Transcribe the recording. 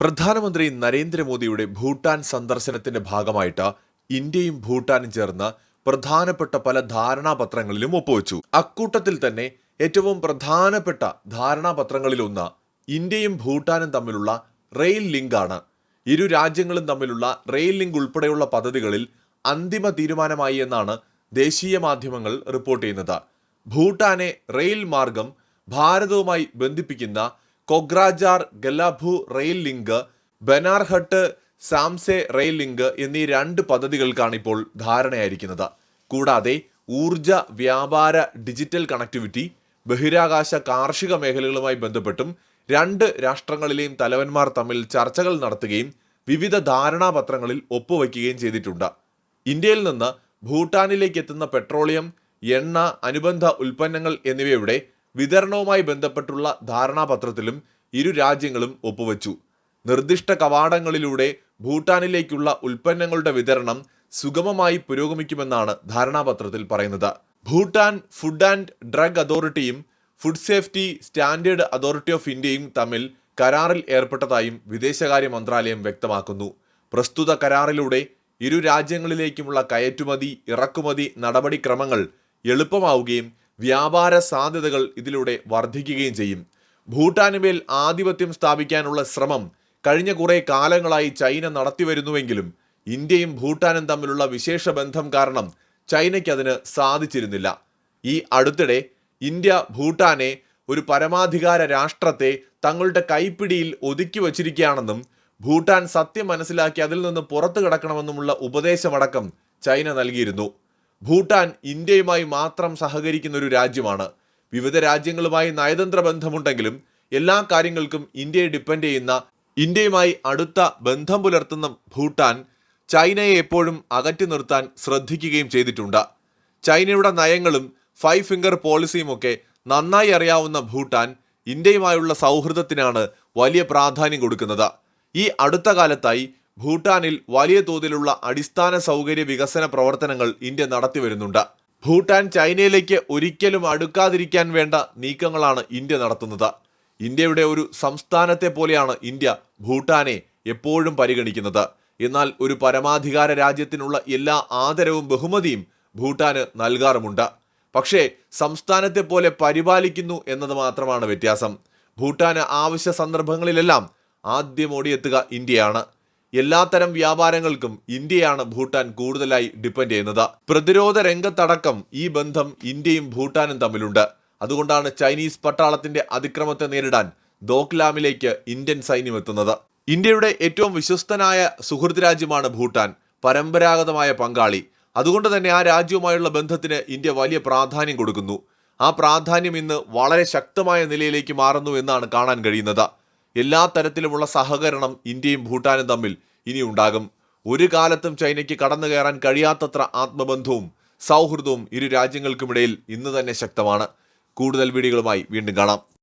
പ്രധാനമന്ത്രി നരേന്ദ്രമോദിയുടെ ഭൂട്ടാൻ സന്ദർശനത്തിന്റെ ഭാഗമായിട്ട് ഇന്ത്യയും ഭൂട്ടാനും ചേർന്ന് പ്രധാനപ്പെട്ട പല ധാരണാപത്രങ്ങളിലും ഒപ്പുവെച്ചു. അക്കൂട്ടത്തിൽ തന്നെ ഏറ്റവും പ്രധാനപ്പെട്ട ധാരണാപത്രങ്ങളിലൊന്ന് ഇന്ത്യയും ഭൂട്ടാനും തമ്മിലുള്ള റെയിൽ ലിങ്കാണ് ഇരു രാജ്യങ്ങളും തമ്മിലുള്ള റെയിൽ ലിങ്ക് ഉൾപ്പെടെയുള്ള പദ്ധതികളിൽ അന്തിമ തീരുമാനമായി എന്നാണ് ദേശീയ മാധ്യമങ്ങൾ റിപ്പോർട്ട് ചെയ്യുന്നത്. ഭൂട്ടാനെ റെയിൽ മാർഗം ഭാരതവുമായി ബന്ധിപ്പിക്കുന്ന Kokrajhar ഗലാഭു rail link Banarhat Samtse rail link എന്നീ രണ്ട് പദ്ധതികൾക്കാണ് ഇപ്പോൾ ധാരണയായിരിക്കുന്നത്. കൂടാതെ ഊർജ വ്യാപാര ഡിജിറ്റൽ കണക്ടിവിറ്റി ബഹിരാകാശ കാർഷിക മേഖലകളുമായി ബന്ധപ്പെട്ടും രണ്ട് രാഷ്ട്രങ്ങളിലെയും തലവന്മാർ തമ്മിൽ ചർച്ചകൾ നടത്തുകയും വിവിധ ധാരണാപത്രങ്ങളിൽ ഒപ്പുവയ്ക്കുകയും ചെയ്തിട്ടുണ്ട്. ഇന്ത്യയിൽ നിന്ന് ഭൂട്ടാനിലേക്ക് എത്തുന്ന പെട്രോളിയം എണ്ണ അനുബന്ധ ഉൽപ്പന്നങ്ങൾ എന്നിവയുടെ വിതരണവുമായി ബന്ധപ്പെട്ടുള്ള ധാരണാപത്രത്തിലും ഇരു രാജ്യങ്ങളും ഒപ്പുവച്ചു. നിർദ്ദിഷ്ട കവാടങ്ങളിലൂടെ ഭൂട്ടാനിലേക്കുള്ള ഉൽപ്പന്നങ്ങളുടെ വിതരണം സുഗമമായി പുരോഗമിക്കുമെന്നാണ് ധാരണാപത്രത്തിൽ പറയുന്നത്. ഭൂട്ടാൻ ഫുഡ് ആൻഡ് ഡ്രഗ് അതോറിറ്റിയും food safety standard authority of ഇന്ത്യയും തമ്മിൽ കരാറിൽ ഏർപ്പെട്ടതായും വിദേശകാര്യ മന്ത്രാലയം വ്യക്തമാക്കുന്നു. പ്രസ്തുത കരാറിലൂടെ ഇരു രാജ്യങ്ങളിലേക്കുമുള്ള കയറ്റുമതി ഇറക്കുമതി നടപടിക്രമങ്ങൾ എളുപ്പമാവുകയും വ്യാപാര സാധ്യതകൾ ഇതിലൂടെ വർദ്ധിക്കുകയും ചെയ്യും. ഭൂട്ടാനുമേൽ ആധിപത്യം സ്ഥാപിക്കാനുള്ള ശ്രമം കഴിഞ്ഞ കുറേ കാലങ്ങളായി ചൈന നടത്തിവരുന്നുവെങ്കിലും ഇന്ത്യയും ഭൂട്ടാനും തമ്മിലുള്ള വിശേഷ ബന്ധം കാരണം ചൈനയ്ക്ക് അതിന് സാധിച്ചിരുന്നില്ല. ഈ അടുത്തിടെ ഇന്ത്യ ഭൂട്ടാനെ ഒരു പരമാധികാര രാഷ്ട്രത്തെ തങ്ങളുടെ കൈപ്പിടിയിൽ ഒതുക്കി വച്ചിരിക്കുകയാണെന്നും ഭൂട്ടാൻ സത്യം മനസ്സിലാക്കി അതിൽ നിന്ന് പുറത്തു കിടക്കണമെന്നുമുള്ള ഉപദേശമടക്കം ചൈന നൽകിയിരുന്നു. ഭൂട്ടാൻ ഇന്ത്യയുമായി മാത്രം സഹകരിക്കുന്ന ഒരു രാജ്യമാണ്. വിവിധ രാജ്യങ്ങളുമായി നയതന്ത്ര ബന്ധമുണ്ടെങ്കിലും എല്ലാ കാര്യങ്ങൾക്കും ഇന്ത്യയെ ഡിപ്പെൻഡ് ചെയ്യുന്ന ഇന്ത്യയുമായി അടുത്ത ബന്ധം പുലർത്തുന്ന ഭൂട്ടാൻ ചൈനയെ എപ്പോഴും അകറ്റി നിർത്താൻ ശ്രദ്ധിക്കുകയും ചെയ്തിട്ടുണ്ട്. ചൈനയുടെ നയങ്ങളും ഫൈവ് ഫിംഗർ പോളിസിയുമൊക്കെ നന്നായി അറിയാവുന്ന ഭൂട്ടാൻ ഇന്ത്യയുമായുള്ള സൗഹൃദത്തിനാണ് വലിയ പ്രാധാന്യം കൊടുക്കുന്നത്. ഈ അടുത്ത കാലത്തായി ഭൂട്ടാനിൽ വലിയ തോതിലുള്ള അടിസ്ഥാന സൗകര്യ വികസന പ്രവർത്തനങ്ങൾ ഇന്ത്യ നടത്തിവരുന്നുണ്ട് ഭൂട്ടാൻ ചൈനയിലേക്ക് ഒരിക്കലും അടുക്കാതിരിക്കാൻ വേണ്ട നീക്കങ്ങളാണ് ഇന്ത്യ നടത്തുന്നത്. ഇന്ത്യയുടെ ഒരു സംസ്ഥാനത്തെ പോലെയാണ് ഇന്ത്യ ഭൂട്ടാനെ എപ്പോഴും പരിഗണിക്കുന്നത്. എന്നാൽ ഒരു പരമാധികാര രാജ്യത്തിനുള്ള എല്ലാ ആദരവും ബഹുമതിയും ഭൂട്ടാന് നൽകാറുമുണ്ട്. പക്ഷേ സംസ്ഥാനത്തെ പോലെ പരിപാലിക്കുന്നു എന്നത് മാത്രമാണ് വ്യത്യാസം. ഭൂട്ടാന് ആവശ്യ സന്ദർഭങ്ങളിലെല്ലാം ആദ്യം ഓടിയെത്തുക ഇന്ത്യയാണ്. എല്ലാത്തരം വ്യാപാരങ്ങൾക്കും ഇന്ത്യയാണ് ഭൂട്ടാൻ കൂടുതലായി ഡിപ്പെൻഡ് ചെയ്യുന്നത്. പ്രതിരോധ രംഗത്തടക്കം ഈ ബന്ധം ഇന്ത്യയും ഭൂട്ടാനും തമ്മിലുണ്ട്. അതുകൊണ്ടാണ് ചൈനീസ് പട്ടാളത്തിന്റെ അതിക്രമത്തെ നേരിടാൻ ദോക്ലാമിലേക്ക് ഇന്ത്യൻ സൈന്യം എത്തുന്നത്. ഇന്ത്യയുടെ ഏറ്റവും വിശ്വസ്തനായ സുഹൃത്ത് രാജ്യമാണ് ഭൂട്ടാൻ പരമ്പരാഗതമായ പങ്കാളി. അതുകൊണ്ട് തന്നെ ആ രാജ്യവുമായുള്ള ബന്ധത്തിന് ഇന്ത്യ വലിയ പ്രാധാന്യം കൊടുക്കുന്നു. ആ പ്രാധാന്യം ഇന്ന് വളരെ ശക്തമായ നിലയിലേക്ക് മാറുന്നു എന്നാണ് കാണാൻ കഴിയുന്നത്. എല്ലാ തരത്തിലുമുള്ള സഹകരണം ഇന്ത്യയും ഭൂട്ടാനും തമ്മിൽ ഇനി ഉണ്ടാകും ഒരു കാലത്തും ചൈനയ്ക്ക് കടന്നു കയറാൻ കഴിയാത്തത്ര ആത്മബന്ധവും സൗഹൃദവും ഇരു രാജ്യങ്ങൾക്കുമിടയിൽ ഇന്ന് തന്നെ ശക്തമാണ്. കൂടുതൽ വീഡിയോകളുമായി വീണ്ടും കാണാം.